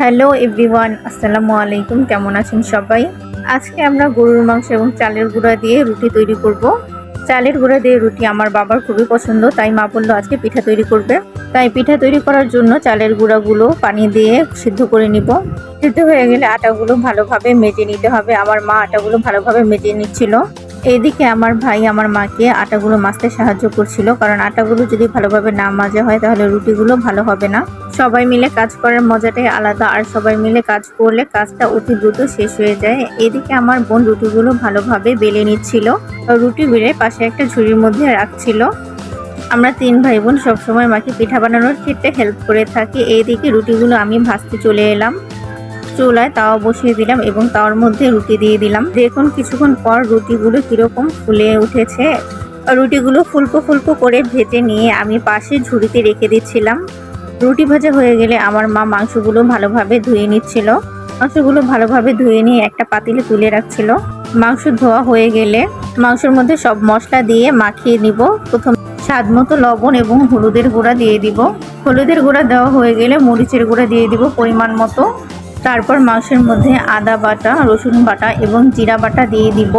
Hello everyone, আসসালামু আলাইকুম, কেমন আছেন সবাই? আজকে আমরা গরুর মাংস এবং চালের গুঁড়া দিয়ে রুটি তৈরি করব। চালের গুঁড়া দিয়ে রুটি আমার বাবার খুবই পছন্দ, তাই মা বলল আজকে পিঠা তৈরি করবে। তাই পিঠা তৈরি করার জন্য চালের গুঁড়াগুলো পানি দিয়ে সিদ্ধ করে নিব। সিদ্ধ হয়ে গেলে আটাগুলো ভালোভাবে মেজে নিতে হবে। আমার মা আটাগুলো ভালোভাবে মেজে নিচ্ছিল। এইদিকে আমার ভাই আমার মাকে আটাগুলো মাছতে সাহায্য করছিল, কারণ আটাগুলো যদি ভালোভাবে না মাজা হয় তাহলে রুটিগুলো ভালো হবে না। সবাই মিলে কাজ করার মজাটাই আলাদা, আর সবাই মিলে কাজ করলে কাজটা অতি দ্রুত শেষ হয়ে যায়। এদিকে আমার বোন রুটিগুলো ভালোভাবে বেলে নিচ্ছিল, রুটি বেলে পাশে একটা ঝুড়ির মধ্যে রাখছিল। আমরা তিন ভাই বোন সবসময় মাকে পিঠা বানানোর ক্ষেত্রে হেল্প করে থাকি। এইদিকে রুটিগুলো আমি ভাজতে চলে এলাম। চুলায় তাওয়া বসিয়ে দিলাম এবং তাওয়ার মধ্যে রুটি দিয়ে দিলাম। দেখুন কিছুক্ষণ পর রুটিগুলো কীরকম ফুলে উঠেছে। রুটিগুলো ফুলকো ফুলকো করে ভেজে নিয়ে আমি পাশে ঝুড়িতে রেখে দিচ্ছিলাম। রুটি ভাজা হয়ে গেলে আমার মা মাংসগুলো ভালোভাবে ধুয়ে নিচ্ছিল। মাংসগুলো ভালোভাবে ধুয়ে নিয়ে একটা পাতিলে তুলে রাখছিল। মাংস ধোয়া হয়ে গেলে মাংসের মধ্যে সব মশলা দিয়ে মাখিয়ে নিব। প্রথম স্বাদ মতো লবণ এবং হলুদের গুঁড়া দিয়ে দিব। হলুদের গুঁড়া দেওয়া হয়ে গেলে মরিচের গুঁড়া দিয়ে দিব পরিমাণ মতো। তারপর মাংসের মধ্যে আদা বাটা, রসুন বাটা এবং জিরা বাটা দিয়ে দিব।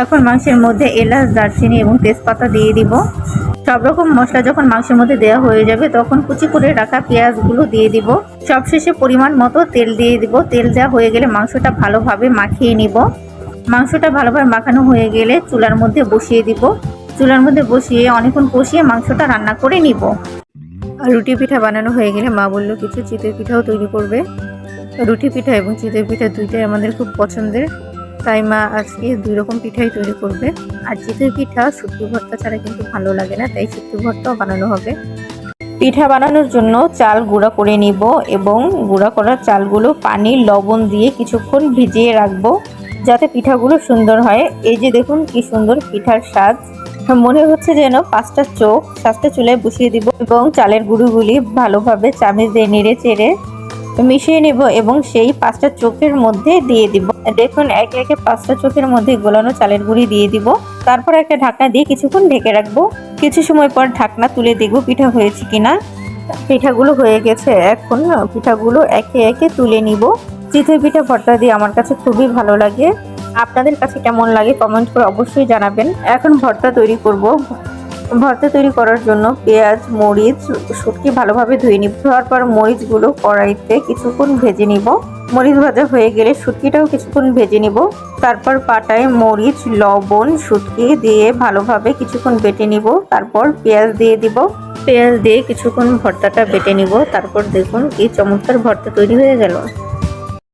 এখন মাংসের মধ্যে এলাচ, দারচিনি এবং তেজপাতা দিয়ে দিব। সব রকম মশলা যখন মাংসের মধ্যে দেওয়া হয়ে যাবে, তখন কুচি করে রাখা পেঁয়াজগুলো দিয়ে দিব। সবশেষে পরিমাণ মতো তেল দিয়ে দিব। তেল দেওয়া হয়ে গেলে মাংসটা ভালোভাবে মাখিয়ে নিব। মাংসটা ভালোভাবে মাখানো হয়ে গেলে চুলার মধ্যে বসিয়ে দিব। চুলার মধ্যে বসিয়ে অনেকক্ষণ কষিয়ে মাংসটা রান্না করে নিব। আর রুটি পিঠা বানানো হয়ে গেলে মা বলল, কিছু চিতই পিঠাও তৈরি করবে। রুটি পিঠা এবং চিতই পিঠা দুইটাই আমাদের খুব পছন্দের। তাই মা আজকে দুই রকম পিঠাই তৈরি করবে। আর চিতই পিঠা শুক্তি ভর্তা ছাড়া কিন্তু ভালো লাগে না, তাই শুক্তি ভর্তাও বানানো হবে। পিঠা বানানোর জন্য চাল গুঁড়া করে নিব এবং গুঁড়া করা চালগুলো পানি, লবণ দিয়ে কিছুক্ষণ ভিজিয়ে রাখব যাতে পিঠাগুলো সুন্দর হয়। এই যে দেখুন কি সুন্দর পিঠার স্বাদ। মনে হচ্ছে যেন পাঁচটা চোখ, সাতটা চুলায় বসিয়ে দিব এবং চালের গুঁড়োগুলি ভালোভাবে চামিচ দিয়ে নেড়ে চেড়ে মিশিয়ে নেব এবং সেই পাঁচটা চোখের মধ্যে দিয়ে দিব। দেখুন, একে একে পাঁচটা চোখের মধ্যে গোলানো চালের গুঁড়ি দিয়ে দিব। তারপর একটা ঢাকনা দিয়ে কিছুক্ষণ ঢেকে রাখব। কিছু সময় পর ঢাকনা তুলে দেখব পিঠা হয়েছে কিনা। পিঠাগুলো হয়ে গেছে। এখন পিঠাগুলো একে একে তুলে নিব। চিতই পিঠা ভর্তা দিয়ে আমার কাছে খুবই ভালো লাগে। আপনাদের কাছে কেমন লাগে কমেন্ট করে অবশ্যই জানাবেন। এখন ভর্তা তৈরি করব। ভর্তা তৈরি করার জন্য পেঁয়াজ, মরিচ, শুটকি ভালোভাবে ধুয়ে নিব। ধোয়ার পর মরিচগুলো কড়াইতে কিছুক্ষণ ভেজে নিব। মরিচ ভাজা হয়ে গেলে শুটকিটাও কিছুক্ষণ ভেজে নিব। তারপর পাটায় মরিচ, লবণ, শুটকি দিয়ে ভালোভাবে কিছুক্ষণ বেটে নিব। তারপর পেঁয়াজ দিয়ে দিব। পেঁয়াজ দিয়ে কিছুক্ষণ ভর্তাটা বেটে নিব। তারপর দেখুন কি চমৎকার ভর্তা তৈরি হয়ে গেল।